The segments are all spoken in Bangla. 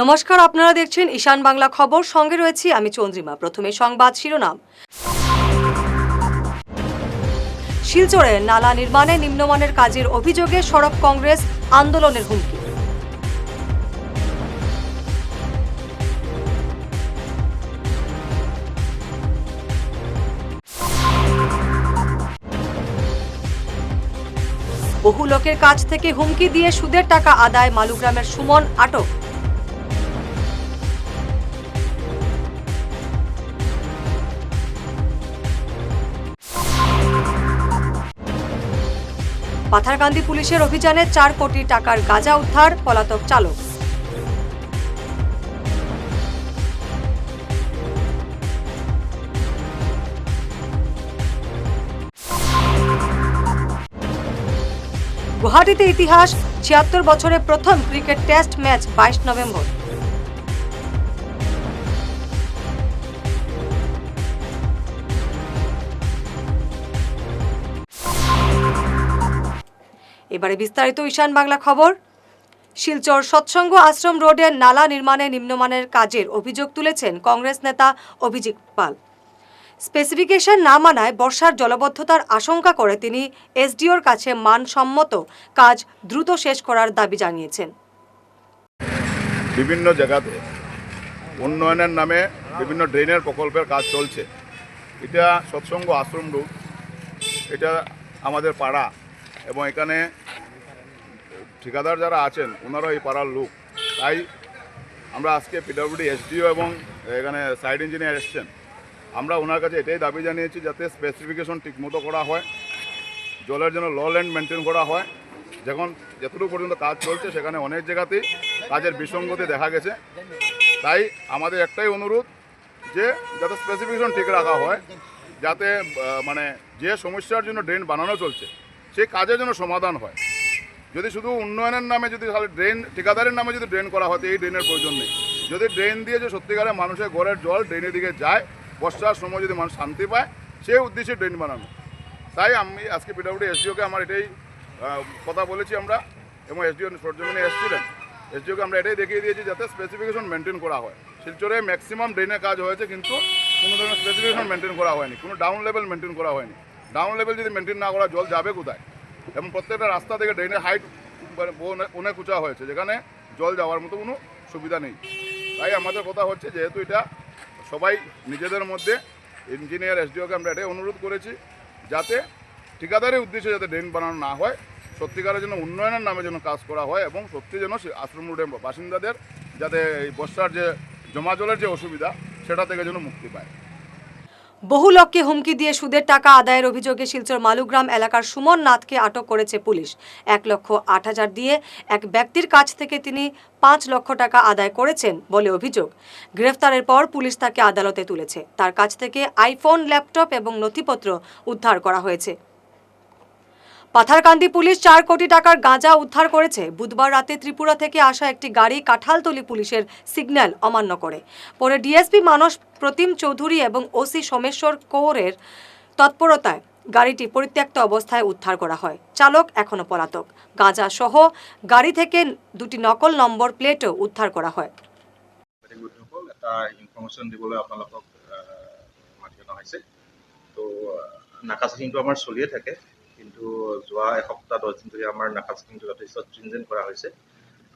নমস্কার, আপনারা দেখছেন ঈশান বাংলা খবর। সঙ্গে রয়েছি আমি চন্দ্রিমা। প্রথমে সংবাদ শিরোনাম। শিলচরে নালা নির্মাণে নিম্নমানের কাজের অভিযোগে সড়ক কংগ্রেস, আন্দোলনের হুমকি। বহু লোকের কাছ থেকে হুমকি দিয়ে সুদের টাকা আদায়, মালুগ্রামের সুমন আটক। পাথারকান্দি পুলিশের অভিযানে চার কোটি টাকার গাঁজা উদ্ধার, পলাতক চালক। গুয়াহাটিতে ইতিহাস, ছিয়াত্তর বছরে প্রথম ক্রিকেট টেস্ট ম্যাচ বাইশ নভেম্বর। এবারে বিস্তারিত ঈশান বাংলা খবর। শিলচর সৎসঙ্গ আশ্রম রোডের নালা নির্মাণে নিম্নমানের কাজের অভিযোগ তুলেছেন কংগ্রেস নেতা অভিজিৎ পাল। স্পেসিফিকেশন না মানায় বর্ষার জলবদ্ধতার আশঙ্কা করে তিনি এসডিওর কাছে মানসম্মত কাজ দ্রুত শেষ করার দাবি জানিয়েছেন। বিভিন্ন জায়গাতে উন্নয়নের নামে বিভিন্ন ড্রেনের প্রকল্পের কাজ চলছে। এটা সৎসঙ্গ আশ্রম রোড, এটা আমাদের পাড়া। এবং এখানে ঠিকাদার যারা আছেন ওনারা এই পাড়ার লোক। তাই আমরা আজকে পিডব্লিউডি এসডিও এবং এখানে সাইড ইঞ্জিনিয়ার এসছেন। আমরা ওনার কাছে এটাই দাবি জানিয়েছি যাতে স্পেসিফিকেশন ঠিকমতো করা হয়, জলের জন্য ল ল্যান্ড মেনটেন করা হয়। যখন যতটুকু পর্যন্ত কাজ চলছে, সেখানে অনেক জায়গাতেই কাজের বিসঙ্গতি দেখা গেছে। তাই আমাদের একটাই অনুরোধ যে যাতে স্পেসিফিকেশন ঠিক রাখা হয়, যাতে মানে যে সমস্যার জন্য ড্রেন বানানো চলছে সেই কাজের জন্য সমাধান হয়। যদি শুধু উন্নয়নের নামে যদি তাহলে ড্রেন ঠিকাদারের নামে যদি ড্রেন করা হয় এই ড্রেনের প্রয়োজন নেই। যদি ড্রেন দিয়ে যে সত্যিকারে মানুষের ঘরের জল ড্রেনের দিকে যায়, বর্ষার সময় যদি মানুষ শান্তি পায় সেই উদ্দেশ্যে ড্রেন বানানো। তাই আমি আজকে পিডাব্লিউডি এসডিওকে আমার এটাই কথা বলেছি আমরা, এবং এসডিও সরজমিনে এসেছিলেন। এসডিওকে আমরা এটাই দেখিয়ে দিয়েছি যাতে স্পেসিফিকেশন মেনটেন করা হয়। শিলচরে ম্যাক্সিমাম ড্রেনের কাজ হয়েছে, কিন্তু কোনো ধরনের স্পেসিফিকেশন মেনটেন করা হয়নি, কোনো ডাউন লেভেল মেনটেন করা হয়নি। ডাউন লেভেল যদি মেনটেন না করা, জল যাবে কোথায়? এবং প্রত্যেকটা রাস্তা থেকে ড্রেনের হাইট অনেক উঁচা হয়েছে, যেখানে জল যাওয়ার মতো কোনো সুবিধা নেই। তাই আমাদের কথা হচ্ছে, যেহেতু এটা সবাই নিজেদের মধ্যে ইঞ্জিনিয়ার এসডিওকে আমরা এটাই অনুরোধ করেছি, যাতে ঠিকাদারের উদ্দেশ্যে যাতে ড্রেন বানানো না হয়, সত্যিকারের জন্য উন্নয়নের নামে যেন কাজ করা হয় এবং সত্যি যেন আশ্রম রোডের বাসিন্দাদের যাতে এই বর্ষার যে জমা জলের যে অসুবিধা, সেটা থেকে যেন মুক্তি পায়। বহু লোককে হুমকি দিয়ে সুদের টাকা আদায়ের অভিযোগে শিলচর মালুগ্রাম এলাকার সুমন নাথকে আটক করেছে পুলিশ। এক লক্ষ আট হাজার দিয়ে এক ব্যক্তির কাছ থেকে তিনি পাঁচ লক্ষ টাকা আদায় করেছেন বলে অভিযোগ। গ্রেফতারের পর পুলিশ তাকে আদালতে তুলেছে। তার কাছ থেকে আইফোন, ল্যাপটপ এবং নথিপত্র উদ্ধার করা হয়েছে। পাথারকান্দি পুলিশ চার কোটি টাকার গাঁজা উদ্ধার করেছে। বুধবার রাতে ত্রিপুরা থেকে আসা একটি গাড়ি কাঁঠালতলি পুলিশের সিগন্যাল অমান্য করে। পরে ডিএসপি মানস প্রতিম চৌধুরী এবং ওসি সোমেশ্বর কৌরের তৎপরতায় গাড়িটি পরিত্যক্ত অবস্থায় উদ্ধার করা হয়। চালক এখনও পলাতক। গাঁজা সহ গাড়ি থেকে দুটি নকল নম্বর প্লেটও উদ্ধার করা হয়। নাকা আমাৰ চলিয়ে থাকে। কিন্তু যোৱা এসপ্তাহ দহ দিন ধৰি আমাৰ নাকা চেকিংটো যথেষ্ট ষ্ট্ৰিনজেণ্ট কৰা হৈছে।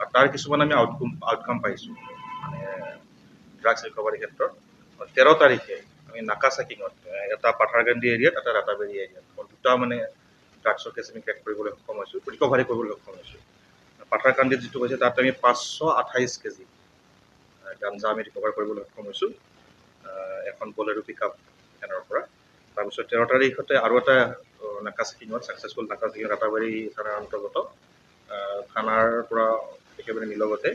আৰু তাৰ কিছুমান আমি আউটকাম আউটকাম পাইছোঁ মানে ড্ৰাগছ ৰিকভাৰী ক্ষেত্ৰত। তেৰ তাৰিখে আমি নাকা চেকিঙত এটা পাথাৰকান্দি এৰিয়াত এটা ৰাতাবাৰী এৰিয়াত। দুটা মানে ড্ৰাগছৰ কেছ আমি ক্ৰেক কৰিবলৈ সক্ষম হৈছোঁ ৰিকভাৰী কৰিবলৈ সক্ষম হৈছোঁ। পাথাৰকান্দিত যিটো হৈছে তাত আমি পাঁচশ আঠাইছ কেজি গাঞ্জা আমি ৰিকভাৰ কৰিবলৈ সক্ষম হৈছোঁ এখন বলেৰো পিক আপ ভেনৰ পৰা। তাৰপিছত তেৰ তাৰিখতে আৰু এটা আহ, নাকা চেকিঙত ছাকচেছফুল নাকা চেকিং ৰাতাবাৰী থানাৰ অন্তৰ্গত থানাৰ পৰা একেবাৰে নিলগতে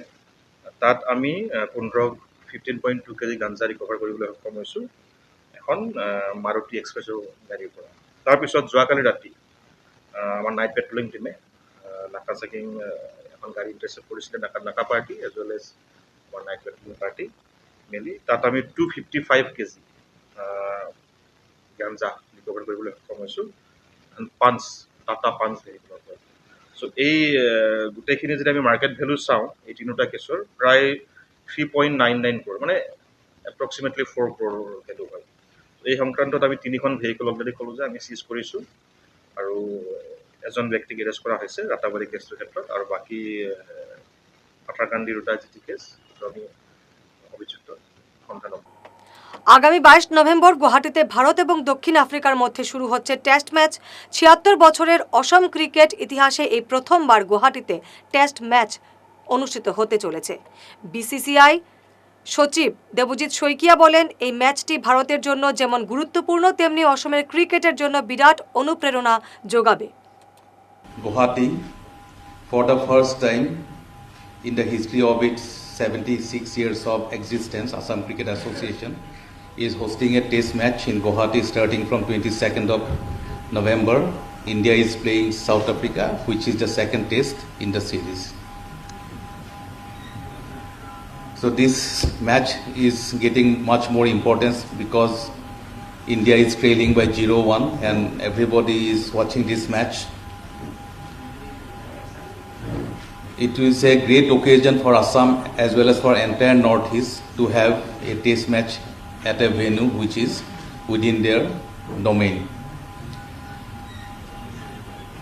তাত আমি পোন্ধৰ ফিফটিন পইণ্ট টু কেজি গাঞ্জা ৰিকভাৰ কৰিবলৈ সক্ষম হৈছোঁ এখন মাৰুতি এক্সপ্ৰেছৰ গাড়ীৰ পৰা। তাৰপিছত যোৱাকালি ৰাতি আমাৰ নাইট পেট্ৰলিং টিমে নাকা চেকিং এখন গাড়ী ইণ্টাৰচেপ্ট কৰিছিলে নাকা নাকা পাৰ্টি এজ ৱেল এজ আমাৰ নাইট পেট্ৰলিং পাৰ্টি মিলি তাত আমি টু ফিফটি ফাইভ কেজি গাঞ্জা ৰিকভাৰ কৰিবলৈ সক্ষম হৈছোঁ পাঞ্চ টাটা পাঞ্চ চ' এই গোটেইখিনি যদি আমি মাৰ্কেট ভেলু চাওঁ এই তিনিওটা কেছৰ প্ৰায় থ্ৰী পইণ্ট নাইন নাইন ক্ৰ'ৰ মানে এপ্ৰক্সিমেটলি ফ'ৰ ক্ৰ'ৰ ভেলু হয় এই সংক্ৰান্তত আমি তিনিখন ভেহিকল অলৰেডি ক'লোঁ যে আমি চিজ কৰিছোঁ আৰু এজন ব্যক্তিক এৰেষ্ট কৰা হৈছে ৰাতাবাৰী কেছটোৰ ক্ষেত্ৰত আৰু বাকী পাথাৰকান্দি দুটা জি টি কেছ সেইটো আমি অভিযুক্ত সন্ধান আগামী বাইশ নভেম্বর গুয়াহাটিতে ভারত এবং দক্ষিণ আফ্রিকার মধ্যে শুরু হচ্ছে টেস্ট ম্যাচ। ছিয়াত্তর বছরের অসম ক্রিকেট ইতিহাসে এই প্রথমবার গুয়াহাটিতে টেস্ট ম্যাচ অনুষ্ঠিত হতে চলেছে। বিসিসিআই সচিব দেবজিৎ শইকিয়া বলেন এই ম্যাচটি ভারতের জন্য যেমন গুরুত্বপূর্ণ তেমনি অসমের ক্রিকেটের জন্য বিরাট অনুপ্রেরণা যোগাবে। Guwahati, for the first time in the history of its 76 years of existence, Assam Cricket Association is hosting a test match in Guwahati starting from 22nd of November. India is playing South Africa, which is the second test in the series. So this match is getting much more importance because India is trailing by 0-1 and everybody is watching this match It is a great occasion for Assam as well as for entire Northeast to have a test match at a venue which is within their domain.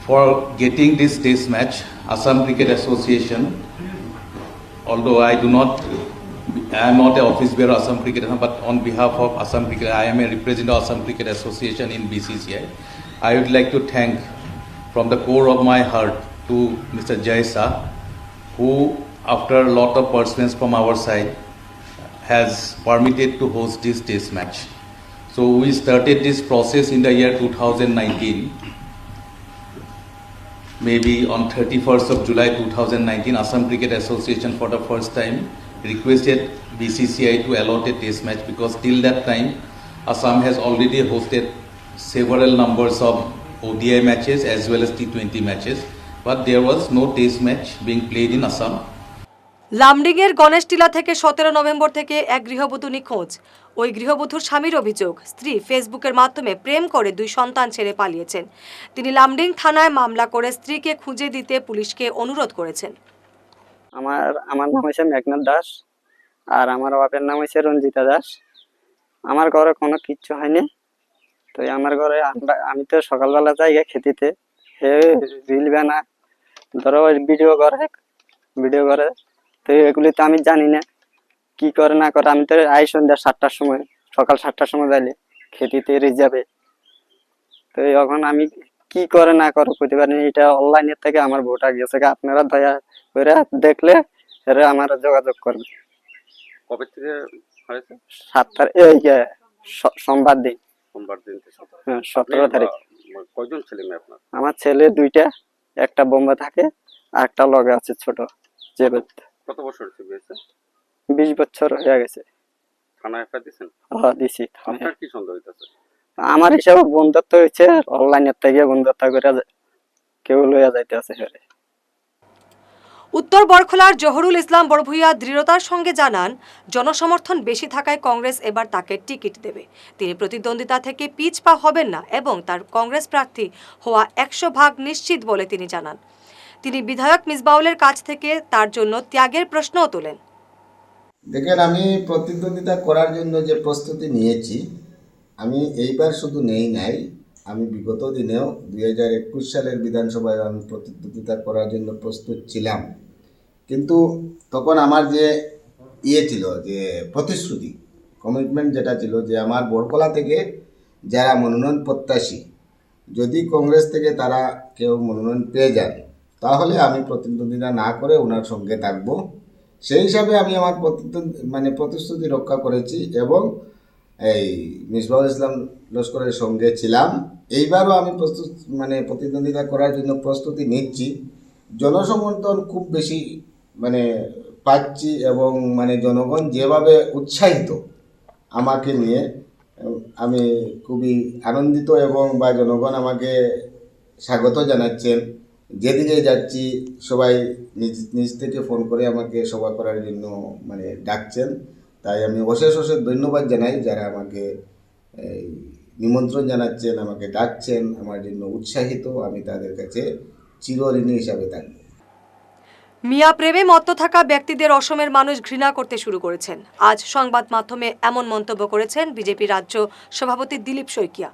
For getting this test match, Assam Cricket Association, although I do not, I am not a office bearer of Assam Cricket, but on behalf of Assam Cricket, I am a representative of Assam Cricket Association in BCCI. I would like to thank from the core of my heart to Mr. Jai Shah, who, after a lot of persistence from our side, has permitted to host this test match. So we started this process in the year 2019. Maybe on 31st of July 2019, Assam Cricket Association for the first time requested BCCI to allot a test match because till that time, Assam has already hosted several numbers of ODI matches as well as T20 matches, but there was no test match being played in Assam. লামডিংয়ের গণেশ টিলা থেকে সতেরো নভেম্বর থেকে এক গৃহবধূ নিখোঁজ। ওই গৃহবধূর স্বামীর অভিযোগ, স্ত্রী ফেসবুকের মাধ্যমে প্রেম করে দুই সন্তান ছেড়ে পালিয়েছেন। তিনি লামডিং থানায় মামলা করে স্ত্রীকে খুঁজে দিতে পুলিশকে অনুরোধ করেছেন। আমার আমার নাম হয়েছে মেঘনাথ দাস আর আমার বাপের নাম হচ্ছে রঞ্জিতা দাস। আমার ঘরে কোনো কিচ্ছু হয়নি। তো আমার ঘরে আমি তো সকালবেলা যাই খেতিতে। হে, রিল বানা। ধরো ভিডিও করে ভিডিও করে তো এগুলি তো আমি জানি না। কি করে না করে আমি তো আই সন্ধ্যা সাতটার সময় সকাল সাতটার সময় যাইলে খেতিতে যাবে। তো এখন আমি কি করে না করে করতে পারি এটা অনলাইনের থেকে আমার ভোটা গেছে। আপনারা দয়া করে দেখলে এরা আমার যোগাযোগ করবে। কবে থেকে হয়েছে? সাতটার এই সোমবার দিন। সোমবার দিন হ্যাঁ, সতেরো তারিখ। কয়জন ছেলে মেয়ে আপনার? আমার ছেলে দুইটা একটা বোম্বা থাকে আর একটা লগে আছে ছোট যে কত বছর হচ্ছে বিয়েছে বিশ বছর হয়ে গেছে। থানায় এফআইআর দিয়েছেন? হ্যাঁ, দিছি আপনার কি সন্দেহ হইতেছে? আমার হিসাবে বন্ধুত্ব হয়েছে অনলাইনের থেকে বন্ধুত্ব করে কেউ লইয়া যাইতে আছে হেরে উত্তর বরখলার জহরুল ইসলাম বড়ভুইয়া দৃঢ়তার সঙ্গে জানান জনসমর্থন বেশি থাকায় কংগ্রেস এবার তাকে টিকিট দেবে। তিনি প্রতিদ্বন্দ্বিতা থেকে পিছ পা হবেন না এবং তার কংগ্রেস প্রার্থী হওয়া একশো ভাগ নিশ্চিত বলে তিনি জানান। তিনি বিধায়ক মিসবাউলের কাছ থেকে তার জন্য ত্যাগের প্রশ্নও তোলেন। দেখেন, আমি প্রতিদ্বন্দ্বিতা করার জন্য যে প্রস্তুতি নিয়েছি, আমি এইবার শুধু নেই নাই, আমি বিগত দিনেও দুই হাজার একুশ সালের বিধানসভায় আমি প্রতিদ্বন্দ্বিতা করার জন্য প্রস্তুত ছিলাম। কিন্তু তখন আমার যে ইয়ে ছিল, যে প্রতিশ্রুতি কমিটমেন্ট যেটা ছিল, যে আমার বরকলা থেকে যারা মনোনয়ন প্রত্যাশী, যদি কংগ্রেস থেকে তারা কেউ মনোনয়ন পেয়ে যান তাহলে আমি প্রতিদ্বন্দ্বিতা না করে ওনার সঙ্গে থাকব। সেই হিসাবে আমি আমার প্রতিদ্বন্দ্বী মানে প্রতিশ্রুতি রক্ষা করেছি এবং এই মিসবাউল ইসলাম লস্করের সঙ্গে ছিলাম। এইবারও আমি প্রস্তুত মানে প্রতিদ্বন্দ্বিতা করার জন্য প্রস্তুতি নিচ্ছি। জনসমর্থন খুব বেশি মানে পাচ্ছি এবং মানে জনগণ যেভাবে উৎসাহিত আমাকে নিয়ে, আমি খুবই আনন্দিত এবং বা জনগণ আমাকে স্বাগত জানাচ্ছেন। যেদিকে যাচ্ছি, সবাই নিজ নিজ থেকে ফোন করে আমাকে সভা করার জন্য মানে ডাকছেন। তাই আমি অশেষ অশেষ ধন্যবাদ জানাই যারা আমাকে নিমন্ত্রণ জানাচ্ছেন, আমাকে ডাকছেন, আমার জন্য উৎসাহিত। আমি তাদের কাছে চিরঋণী হিসাবে থাকব। মিয়া প্রেমে মত্ত থাকা ব্যক্তিদের অসমের মানুষ ঘৃণা করতে শুরু করেছেন। আজ সংবাদ মাধ্যমে এমন মন্তব্য করেছেন বিজেপি রাজ্য সভাপতি দিলীপ শইকিয়া।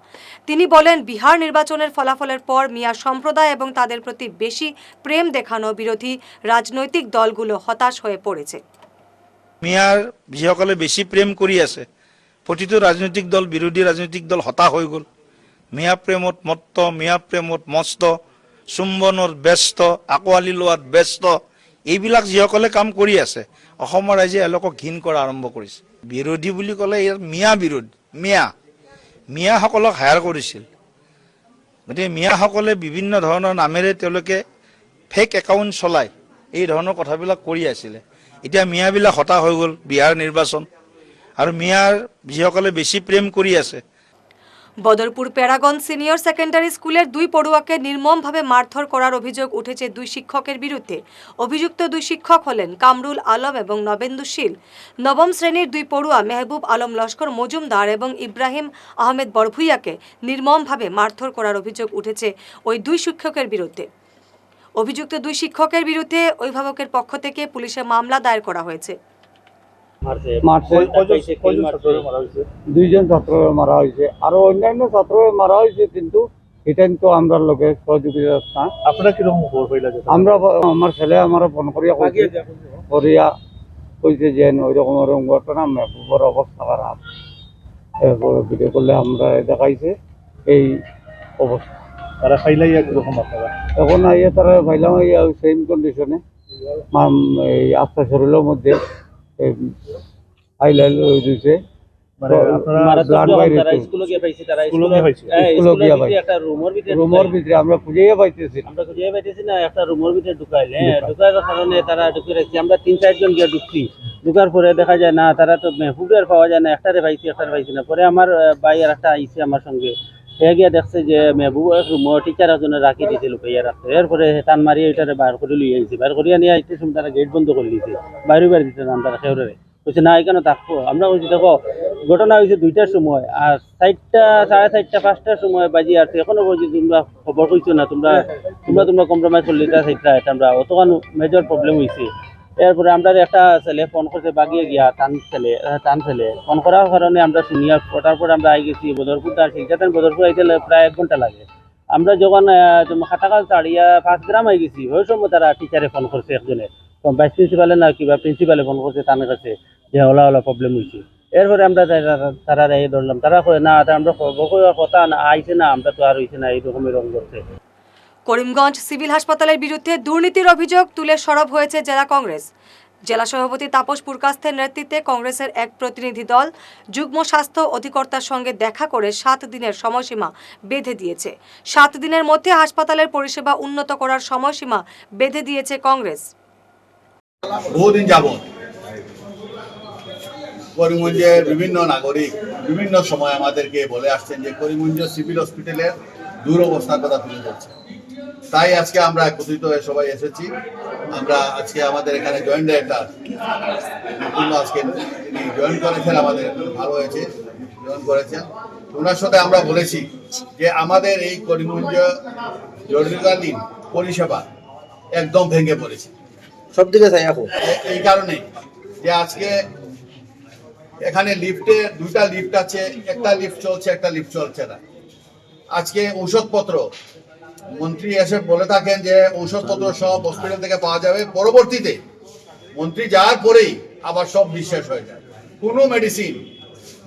তিনি বলেন, বিহার নির্বাচনের ফলাফলের পর মিয়া সম্প্রদায় এবং তাদের প্রতি বেশি প্রেম দেখানো বিরোধী রাজনৈতিক দলগুলো হতাশ হয়ে পড়েছে। মিয়াৰ যিসকলে বেছি প্ৰেম কৰি আছে, প্ৰতিটো ৰাজনৈতিক দল, বিৰোধী ৰাজনৈতিক দল হতাশ হৈ গ'ল। মিয়া প্ৰেমত মত্ত, মিয়া প্ৰেমত মস্ত চুম্বনত ব্যস্ত, আঁকোৱালি লোৱাত ব্যস্ত এইবিলাক যিসকলে কাম কৰি আছে অসমৰ ৰাইজে এওঁলোকক ঘীন কৰা আৰম্ভ কৰিছে। বিৰোধী বুলি ক'লে ইয়াত মিয়া বিৰোধী মিয়া মিয়াসকলক হায়াৰ কৰিছিল। গতিকে মিয়াসকলে বিভিন্ন ধৰণৰ নামেৰে তেওঁলোকে ফেক একাউণ্ট চলাই এই ধৰণৰ কথাবিলাক কৰি আছিলে। এতিয়া মিয়াবিলাক হতাশ হৈ গ'ল বিহাৰ নিৰ্বাচন। আৰু মিয়াৰ যিসকলে বেছি প্ৰেম কৰি আছে বদরপুর প্যারাগন সিনিয়র সেকেন্ডারি স্কুলের দুই পড়ুয়াকে নির্মমভাবে মারধর করার অভিযোগ উঠেছে দুই শিক্ষকের বিরুদ্ধে। অভিযুক্ত দুই শিক্ষক হলেন কামরুল আলম এবং নবেন্দু শীল। নবম শ্রেণির দুই পড়ুয়া মেহবুব আলম লস্কর, মজুমদার এবং ইব্রাহিম আহমেদ বড়ভুইয়াকে নির্মমভাবে মারধর করার অভিযোগ উঠেছে ওই দুই শিক্ষকের বিরুদ্ধে। অভিযুক্ত দুই শিক্ষকের বিরুদ্ধে অভিভাবকের পক্ষ থেকে পুলিশে মামলা দায়ের করা হয়েছে। মারছে। দুইজন ছাত্র মারা হয়েছে। আরও অন্যান্য ছাত্র মারা হয়েছে কিন্তু এটা কিন্তু আমরা লোকের সহযোগিতা না আপনারা কীরকম খবর পাইলা আমরা আমার ছেলে আমার ফোন করিয়া কইছে। করিয়া কইছে যে ওই রকম ওরকম ঘটনা মেহবুবের অবস্থা খারাপ। ভিডিও করলে আমরা দেখাইছে এই অবস্থা। তারা আপনারা? এখন আইয়া তারা সেম কন্ডিশনে এই আস্থা শরীরের মধ্যে হয়ে মানে রুমের ভিতরে আমরা খুঁজেই পাইতেছি আমরা পাইতেছি না একটা রুমের ভিতরে ঢুকাইলে হ্যাঁ ঢুকার কারণে তারা ঢুকে রাখছি আমরা তিন চারজন গিয়ে ঢুকছি। ঢুকার পরে দেখা যায় না তারা তো মেহবুবের পাওয়া যায় না একটারে পাইছি একটারে পাইছি না। পরে আমার ভাই আর একটা আইছে আমার সঙ্গে। সে গিয়া দেখছে যে মেহবুব রুমর টিচার একজনে রাখি দিয়েছিল পেয়ে রাখতে এরপরে টান মারি এটারে বার করে লিয়ে আইছে বার করিয়া নিয়ে আইতে সময় তারা গেট বন্ধ করে দিয়েছে বাইরে বাইরে দিতে না তারা সেওরে বলছে না এখানে থাকব আমরা বলছি দেখো, ঘটনা হয়েছে দুইটার সময় আর চারটা সাড়ে চারটা পাঁচটার সময় বাজি আছে। এখনও বলছি তোমরা খবর কইছো না? তোমরা তোমরা তোমরা কম্প্রোমাইজ করলে চারটা এটা আমরা অতখান মেজর প্রবলেম হয়েছে এরপরে আমরা একটা ছেলে ফোন করছে, বাগিয়ে গিয়া টান ছেলে টান ছেলে ফোন করার কারণে আমরা শুনিয়া তারপর আমরা আই গেছি বদরপুর তার শিক্ষাতেন বদরপুর আইতে প্রায় এক ঘণ্টা লাগে। আমরা যখন খাটাকাল ছাড়িয়া পাঁচ গ্রাম আই গেছি, ওই সময় তারা টিচারে ফোন করছে একজনে। ভাইস প্রিন্সিপালে না কিবা প্রিন্সিপালে ফোন করছে তার কাছে, যে ওলা ওলা প্রবলেম হয়েছে এরপরে আমরা তারা- এই ধরলাম। তারা না আমরা কথা না, আইছে না, আমরা তো আর হইছে না এইরকম এরকম করছে করিমগঞ্জ সিভিল হাসপাতালের বিরুদ্ধে দুর্নীতির অভিযোগ তুলে সরব হয়েছে জেলা কংগ্রেস। জেলা সভাপতি তাপস পুরকাস্তের নেতৃত্বে কংগ্রেসের এক প্রতিনিধি দল যুগ্ম স্বাস্থ্য অধিকর্তার সঙ্গে দেখা করে সাত দিনের সময়সীমা বেঁধে দিয়েছে। সাত দিনের মধ্যে হাসপাতালের পরিষেবা উন্নত করার সময়সীমা বেঁধে দিয়েছে কংগ্রেস। বহুদিন যাবৎ করিমগঞ্জের বিভিন্ন নাগরিক বিভিন্ন সময় আমাদেরকে বলে আসছেন যে করিমগঞ্জ সিভিল হসপিটালের দুরবস্থার কথা তুলে ধরছে। তাই আজকে আমরা একত্রিত হয়ে সবাই এসেছি। আমরা আজকে আমাদের এখানে জয়েন্ট ডাইরেক্টর আজকে জয়েন করেছেন আমাদের ভালো হয়েছে জয়েন করেছেন। ওনার সাথে আমরা বলেছি যে আমাদের এই করিমগঞ্জ জরুরিকালীন পরিষেবা একদম ভেঙে পড়েছে। সব দিকে চাই এখন? এই কারণে যে আজকে এখানে লিফটে দুইটা লিফট আছে একটা লিফট চলছে একটা লিফট চলছে না। আজকে ঔষধপত্র মন্ত্রী এসে বলে থাকেন যে ঔষধপত্র সব হসপিটাল থেকে পাওয়া যাবে। পরবর্তীতে মন্ত্রী যাওয়ার পরেই আবার সব বিশ্বাস হয়ে যায়। কোনো মেডিসিন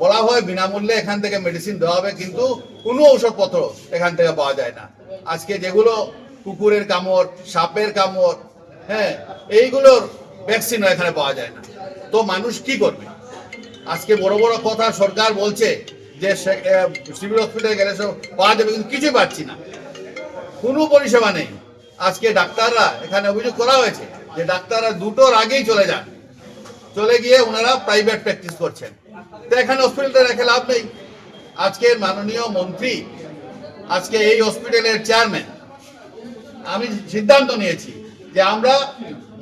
বলা হয় বিনামূল্যে এখান থেকে মেডিসিন দেওয়া হবে, কিন্তু কোনো ঔষধপত্র এখান থেকে পাওয়া যায় না। আজকে যেগুলো কুকুরের কামড়, সাপের কামড় হ্যাঁ এইগুলোর ভ্যাকসিনও এখানে পাওয়া যায় না। তো মানুষ কি করবে? আজকে বড় বড় কথা সরকার বলছে যে সিভিল হসপিটালে গেলে সব পাওয়া যাবে, কিন্তু কিছুই পাচ্ছি না। কোনো পরিষেবা নেই। আজকে ডাক্তাররা এখানে অভিযোগ করা হয়েছে যে ডাক্তাররা দুটোর আগেই চলে যান। চলে গিয়ে ওনারা প্রাইভেট প্র্যাকটিস করছেন। তো এখানে হসপিটালটা রেখে লাভ নেই। আজকের মাননীয় মন্ত্রী, আজকে এই হসপিটালের চেয়ারম্যান আমি সিদ্ধান্ত নিয়েছি যে আমরা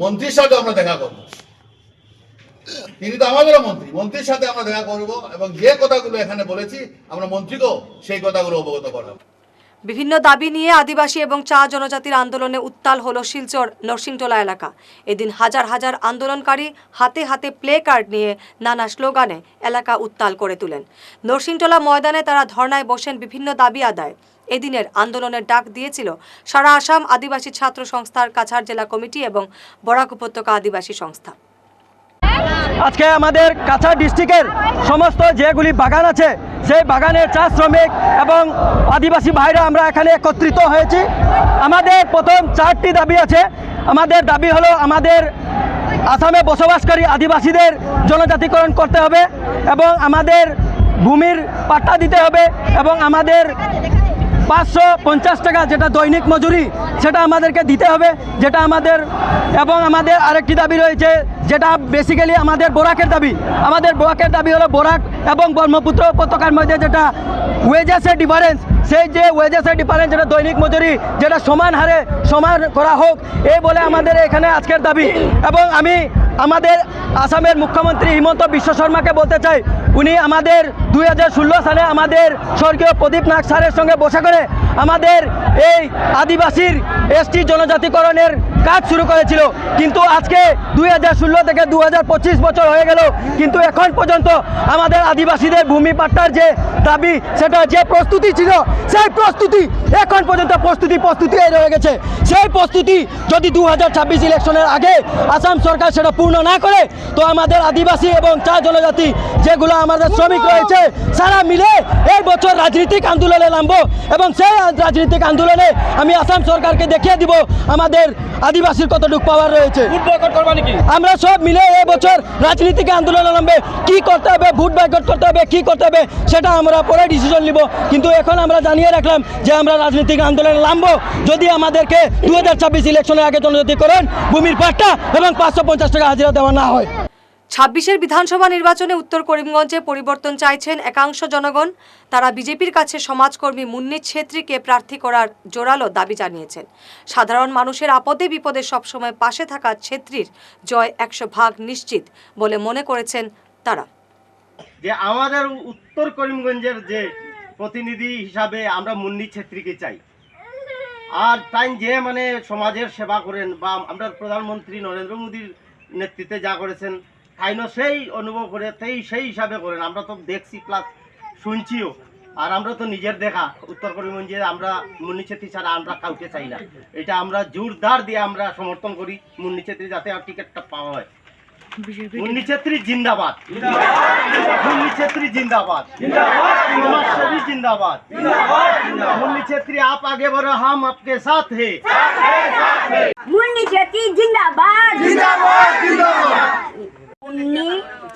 মন্ত্রীর সাথে আমরা দেখা করব। তিনি তো আমাদেরও মন্ত্রী, মন্ত্রীর সাথে আমরা দেখা করব এবং যে কথাগুলো এখানে বলেছি, আমরা মন্ত্রীকেও সেই কথাগুলো অবগত করাবো। বিভিন্ন দাবি নিয়ে আদিবাসী এবং চা জনজাতির আন্দোলনে উত্তাল হলো শিলচর, নরসিংটোলা এলাকা। এদিন হাজার হাজার আন্দোলনকারী হাতে হাতে প্লে কার্ড নিয়ে নানা স্লোগানে এলাকা উত্তাল করে তোলেন। নরসিংটোলা ময়দানে তারা ধর্নায় বসেন বিভিন্ন দাবি আদায়। এদিনের আন্দোলনের ডাক দিয়েছিল সারা আসাম আদিবাসী ছাত্র সংস্থার কাছাড় জেলা কমিটি এবং বরাক উপত্যকা আদিবাসী সংস্থা। আজকে আমাদের কাছাড় ডিস্ট্রিক্টের সমস্ত যেগুলি বাগান আছে, সেই বাগানের চা শ্রমিক এবং আদিবাসী ভাইরা আমরা এখানে একত্রিত হয়েছি। আমাদের প্রথম চারটি দাবি আছে। আমাদের দাবি হলো আমাদের আসামে বসবাসকারী আদিবাসীদের জনজাতিকরণ করতে হবে এবং আমাদের ভূমির পাট্টা দিতে হবে এবং আমাদের পাঁচশো পঞ্চাশ টাকা যেটা দৈনিক মজুরি, সেটা আমাদেরকে দিতে হবে, যেটা আমাদের এবং আমাদের আরেকটি দাবি রয়েছে যেটা বেসিক্যালি আমাদের বোরাকের দাবি। আমাদের বোরাকের দাবি হলো বোরাক এবং ব্রহ্মপুত্র উপত্যকার মধ্যে যেটা ওয়েজেসের ডিফারেন্স সেই যে ওয়েজেসের ডিফারেন্স যেটা দৈনিক মজুরি, যেটা সমান হারে সমান করা হোক, এই বলে আমাদের এখানে আজকের দাবি। এবং আমি আমাদের আসামের মুখ্যমন্ত্রী হিমন্ত বিশ্ব শর্মাকে বলতে চাই, উনি আমাদের দু হাজার ষোলো সালে আমাদের স্বর্গীয় প্রদীপ নাগ স্যারের সঙ্গে বসে করে আমাদের এই আদিবাসীর, এসটি জনজাতিকরণের কাজ শুরু করেছিল। কিন্তু আজকে দুই হাজার ষোলো থেকে দু হাজার পঁচিশ বছর হয়ে গেল। কিন্তু এখন পর্যন্ত আমাদের আদিবাসীদের ভূমি পাট্টার যে দাবি, সেটা যে প্রস্তুতি ছিল, সেই প্রস্তুতি এখন পর্যন্ত প্রস্তুতি প্রস্তুতি রয়ে গেছে। সেই প্রস্তুতি যদি দু হাজার ছাব্বিশ ইলেকশনের আগে আসাম সরকার সেটা পূর্ণ না করে, তো আমাদের আদিবাসী এবং চা জনজাতি যেগুলো আমাদের শ্রমিক রয়েছে, সারা মিলে এই বছর রাজনৈতিক আন্দোলনে নামবো। এবং সেই রাজনৈতিক আন্দোলনে আমি আসাম সরকারকে দেখিয়ে দিব, আমাদের আদিবাসীর কতটুকু পাওয়ার রয়েছে? আমরা সব মিলে এবছর রাজনীতিকে আন্দোলন নামবে কি করতে হবে? ভোট বয়কট করতে হবে? কি করতে হবে? সেটা আমরা পরে ডিসিশন নিব। কিন্তু এখন আমরা জানিয়ে রাখলাম যে আমরা রাজনৈতিক আন্দোলনে নামবো। যদি আমাদেরকে দু হাজার ছাব্বিশ ইলেকশনের আগে জনজাতিকরণ ভূমির পাট্টা এবং পাঁচশো পঞ্চাশ টাকা হাজিরা দেওয়া না হয়। ছাব্বিশের বিধানসভা নির্বাচনে উত্তর করিমগঞ্জে পরিবর্তন চাইছেন একাংশ জনগণ। তারা বিজেপির কাছে সমাজকর্মী মুন্নি ছেত্রীকে প্রার্থী করার জোরালো দাবি জানিয়েছেন। সাধারণ মানুষের আপদে বিপদে সবসময় পাশে থাকা ছেত্রীর জয় একশো ভাগ নিশ্চিত বলে মনে করেছেন তারা। যে আমাদের উত্তর করিমগঞ্জের যে প্রতিনিধি হিসাবে আমরা মুন্নি ছেত্রীকে চাই। আর তাই যে মানে সমাজের সেবা করেন বা আমরা প্রধানমন্ত্রী নরেন্দ্র মোদীর নেতৃত্বে যা করেছেন আইনও সেই অনুভব করে সেই সেই হিসাবে করেন আমরা তো দেখছি প্লাস শুনছিও। আর আমরা তো নিজের দেখা। উত্তর করিমগঞ্জে আমরা মুন্নিচেত্রী ছাড়া আমরা কাউকে চাই না। এটা আমরা জোরদার দিয়ে আমরা সমর্থন করি মুন্নিচেত্রী যাতে আর টিকিটটা পাওয়া হয় মুন্নিচেত্রী জিন্দাবাদ। মুন্নিচেত্রী জিন্দাবাদ। কুমারশ্বরী আপ আগে বড় হাম আপকে সাথ হে। জিন্দাবাদ। মুন্নি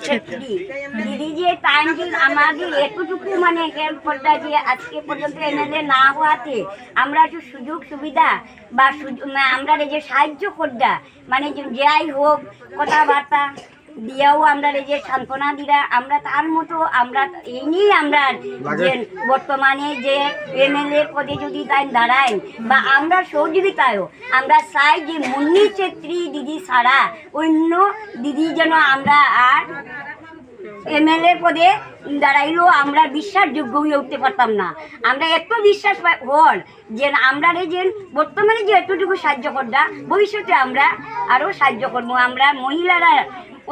ছেত্রী। দিদি যে টাইম আমাদের এতটুকু মানে হেল্প করতে যে আজকে পর্যন্ত এমএলএ না হওয়াতে আমরা একটু সুযোগ সুবিধা বা সুযোগ আমরা যে সাহায্য করদা মানে যাই হোক, কথাবার্তা দিয়াও আমরা এই যে সান্ত্বনা দিরা আমরা তার মতো আমরা এই নিয়ে আমরা যে বর্তমানে যে এমএলএ পদে যদি তাই দাঁড়ায় বা আমরা সহযোগিতায়ও আমরা চাই যে মুন্নি ছেত্রী দিদি ছাড়া অন্য দিদি যেন আমরা আর এমএলএ পদে দাঁড়াইলেও আমরা বিশ্বাসযোগ্য হয়ে উঠতে পারতাম না। আমরা এত বিশ্বাস হল যে আমরা এই যে বর্তমানে যে এতটুকু সাহায্য করদা ভবিষ্যতে আমরা আরও সাহায্য করব। আমরা মহিলারা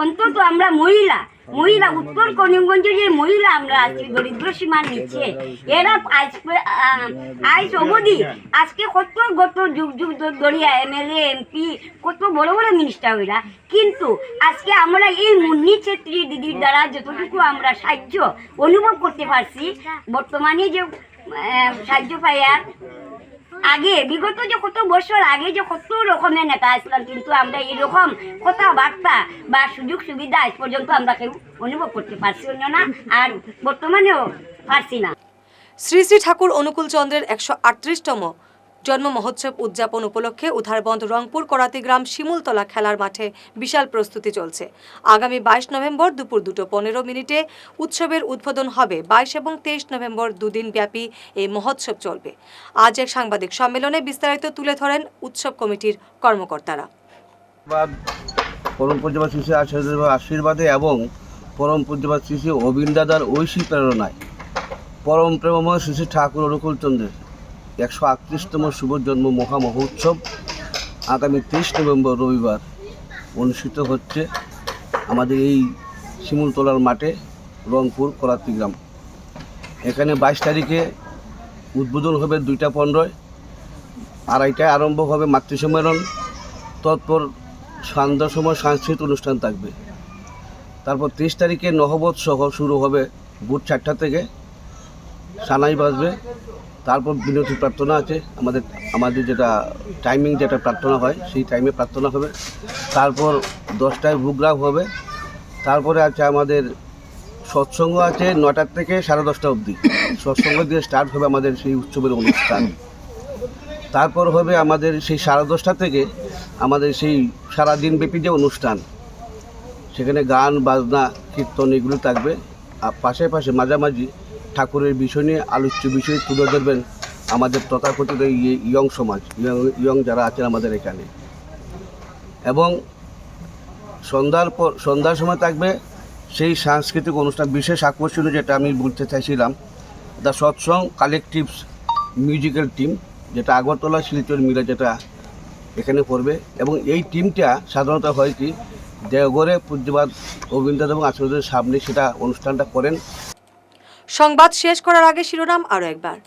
অন্তত আমরা মহিলা মহিলা, উত্তর করিমগঞ্জের যে মহিলা আমরা আছি, দরিদ্র সীমার নিচে, এরা আজ আজ অবধি, আজকে কত গত যুগ যুগ ধরিয়া এমএলএ এমপি কত বড় বড় মিনিস্টার হইলা কিন্তু আজকে আমরা এই মুন্নি ছেত্রী দিদির দ্বারা যতটুকু আমরা সাহায্য অনুভব করতে পারছি, বর্তমানে যে সাহায্য পাইয়ার আগে, বিগত যে কত বছর আগে যে কত রকমের নেতা আসলাম, কিন্তু আমরা এরকম কথাবার্তা বা সুযোগ সুবিধা আজ পর্যন্ত আমরা কেউ অনুভব করতে পারছি না আর বর্তমানেও পারছি না। শ্রী শ্রী ঠাকুর অনুকূল চন্দ্রের একশো আটত্রিশতম জন্ম মহোৎসব উদযাপন উপলক্ষে উধারবন্দ রংপুর করাতিগ্রাম শিমুলতলা খেলার মাঠে বিশাল প্রস্তুতি চলছে। আগামী বাইশ নভেম্বর দুপুর দুটো পনেরো মিনিটে উৎসবের উদ্বোধন হবে। বাইশ এবং তেইশ নভেম্বর দুদিন ব্যাপী এই মহোৎসব চলবে। আজ এক সাংবাদিক সম্মেলনে বিস্তারিত তুলে ধরেন উৎসব কমিটির কর্মকর্তারা। পরম পূজ্যবাদ আচার্যদেবের আশীর্বাদে এবং পরম পূজ্যবাদ শ্রী অবিন ঐশী প্রেরণায়। পরম প্রেমময় শ্রী ঠাকুর অনুকূল চন্দ্রের একশো আটত্রিশতম শুভ জন্ম মহা মহোৎসব আগামী তেইশ নভেম্বর রবিবার অনুষ্ঠিত হচ্ছে আমাদের এই শিমুলতলার মাঠে রংপুর করাতি গ্রাম। এখানে বাইশ তারিখে উদ্বোধন হবে দুইটা পনেরোয়। আড়াইটায় আরম্ভ হবে মাতৃসম্মেলন। তৎপর সন্ধ্যার সময় সাংস্কৃতিক অনুষ্ঠান থাকবে। তারপর তেইশ তারিখে নহবত সহ শুরু হবে ভোর চারটা থেকে। সানাই বাজবে। তারপর বিনতি প্রার্থনা আছে। আমাদের আমাদের যেটা টাইমিং যেটা প্রার্থনা হয়, সেই টাইমে প্রার্থনা হবে। তারপর দশটায় ভোগরাগ হবে। তারপরে আছে আমাদের সৎসঙ্গ আছে নটার থেকে সাড়ে দশটা অবধি। সৎসঙ্গ দিয়ে স্টার্ট হবে আমাদের সেই উৎসবের অনুষ্ঠান। তারপর হবে আমাদের সেই সাড়ে দশটা থেকে আমাদের সেই সারাদিন ব্যাপী যে অনুষ্ঠান, সেখানে গান, বাজনা, কীর্তন এগুলো থাকবে। আর পাশে পাশে মাঝামাঝি ঠাকুরের বিষয় নিয়ে, আলোচ্য বিষয় তুলে ধরবেন আমাদের তথাকথিত ইয়ং সমাজ, ইয়ং ইয়ং যারা আছেন আমাদের এখানে। এবং সন্ধ্যার পর, সন্ধ্যার সময় থাকবে সেই সাংস্কৃতিক অনুষ্ঠান, বিশেষ আকর্ষণীয় যেটা আমি বলতে চাইছিলাম, the Satsang collectives musical team, যেটা আগরতলা শিলচর মিলে যেটা এখানে পড়বে এবং এই টিমটা সাধারণত হয় কি, দেওঘরে পূজ্যবাদ রবীন্দ্রনাথ এবং আচার্যদের সামনে সেটা অনুষ্ঠানটা করেন। সংবাদ শেষ করার আগে শিরোনাম আরও একবার।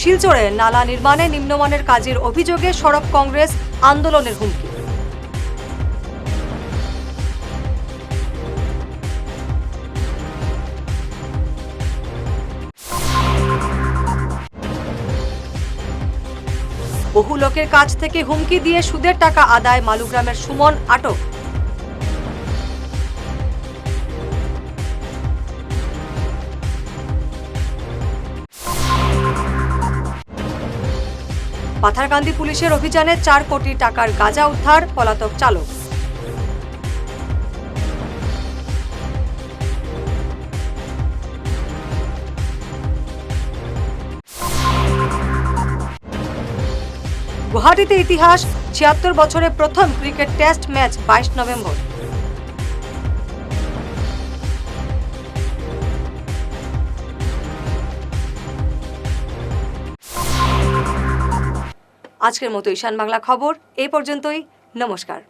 শিলচরে নালা নির্মাণে নিম্নমানের কাজের অভিযোগে সড়ক কংগ্রেস আন্দোলনের হুমকি। বহু লোকের কাছ থেকে হুমকি দিয়ে সুদের টাকা আদায় মালুগ্রামের সুমন আটক। পাথারকান্দি পুলিশের অভিযানে চার কোটি টাকার গাঁজা উদ্ধার, পলাতক চালক। গুয়াহাটিতে ইতিহাস, ছিয়াত্তর বছরে প্রথম ক্রিকেট টেস্ট ম্যাচ বাইশ নভেম্বর। আজকের মতো ঈশান বাংলা খবর এই পর্যন্তই নমস্কার।